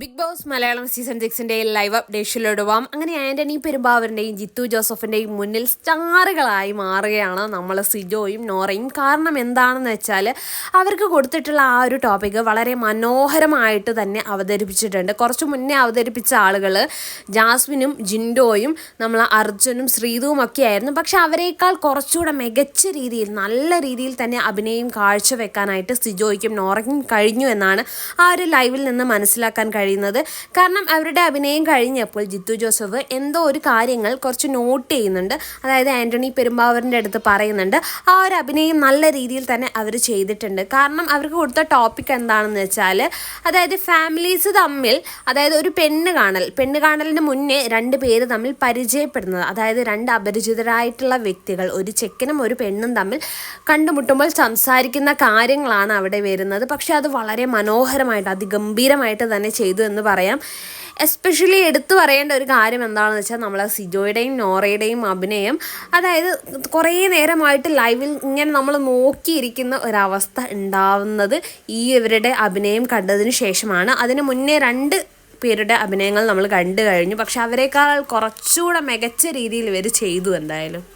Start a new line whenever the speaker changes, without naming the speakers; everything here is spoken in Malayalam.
ബിഗ് ബോസ് മലയാളം സീസൺ സിക്സിന്റെ ലൈവ് അപ്ഡേഷനിലോട് പോവാം അങ്ങനെ ആന്റണി പെരുമ്പാവറിന്റെയും ജിത്തു ജോസഫിന്റെയും മുന്നിൽ സ്റ്റാറുകളായി മാറുകയാണ് നമ്മൾ സിജോയും നോറയും. കാരണം എന്താണെന്ന് വെച്ചാൽ അവർക്ക് കൊടുത്തിട്ടുള്ള ആ ഒരു ടോപ്പിക് വളരെ മനോഹരമായിട്ട് തന്നെ അവതരിപ്പിച്ചിട്ടുണ്ട്. കുറച്ച് മുന്നേ അവതരിപ്പിച്ച ആളുകൾ ജാസ്മിനും ജിൻഡോയും നമ്മൾ അർജുനും ശ്രീതുവും ഒക്കെ ആയിരുന്നു. പക്ഷെ അവരെക്കാൾ കുറച്ചുകൂടെ മികച്ച രീതിയിൽ നല്ല രീതിയിൽ തന്നെ അഭിനയം കാഴ്ചവെക്കാനായിട്ട് സിജോയ്ക്കും നോറയ്ക്കും കഴിഞ്ഞു എന്നാണ് ആ ഒരു ലൈവിൽ നിന്ന് മനസ്സിലാക്കാൻ കഴിയുന്നത്. കാരണം അവരുടെ അഭിനയം കഴിഞ്ഞപ്പോൾ ജിത്തു ജോസഫ് എന്തോ ഒരു കാര്യങ്ങൾ കുറച്ച് നോട്ട് ചെയ്യുന്നുണ്ട്. അതായത് ആന്റണി പെരുമ്പാവൂരിന്റെ അടുത്ത് പറയുന്നുണ്ട്. ആ ഒരു അഭിനയം നല്ല രീതിയിൽ തന്നെ അവർ ചെയ്തിട്ടുണ്ട്. കാരണം അവർക്ക് കൊടുത്ത ടോപ്പിക് എന്താണെന്ന് വെച്ചാൽ അതായത് ഫാമിലീസ് തമ്മിൽ അതായത് ഒരു പെണ്ണ് കാണൽ പെണ്ണ് കാണലിന് മുന്നേ രണ്ട് പേര് തമ്മിൽ പരിചയപ്പെടുന്നത് അതായത് രണ്ട് അപരിചിതരായിട്ടുള്ള വ്യക്തികൾ ഒരു ചെക്കനും ഒരു പെണ്ണും തമ്മിൽ കണ്ടുമുട്ടുമ്പോൾ സംസാരിക്കുന്ന കാര്യങ്ങളാണ് അവിടെ വരുന്നത്. പക്ഷേ അത് വളരെ മനോഹരമായിട്ട് അതിഗംഭീരമായിട്ട് തന്നെ ചെയ്തു എന്ന് പറയാം. എസ്പെഷ്യലി എടുത്തു പറയേണ്ട ഒരു കാര്യം എന്താണെന്ന് വെച്ചാൽ നമ്മളെ സിജോയുടെയും നോറയുടെയും അഭിനയം. അതായത് കുറേ നേരമായിട്ട് ലൈവിൽ ഇങ്ങനെ നമ്മൾ നോക്കിയിരിക്കുന്ന ഒരവസ്ഥ ഉണ്ടാവുന്നത് ഈ ഇവരുടെ അഭിനയം കണ്ടതിന് ശേഷമാണ്. അതിന് മുന്നേ രണ്ട് പേരുടെ അഭിനയങ്ങൾ നമ്മൾ കണ്ടു കഴിഞ്ഞു. പക്ഷെ അവരെക്കാൾ കുറച്ചുകൂടെ മികച്ച രീതിയിൽ ഇവർ ചെയ്തു എന്തായാലും.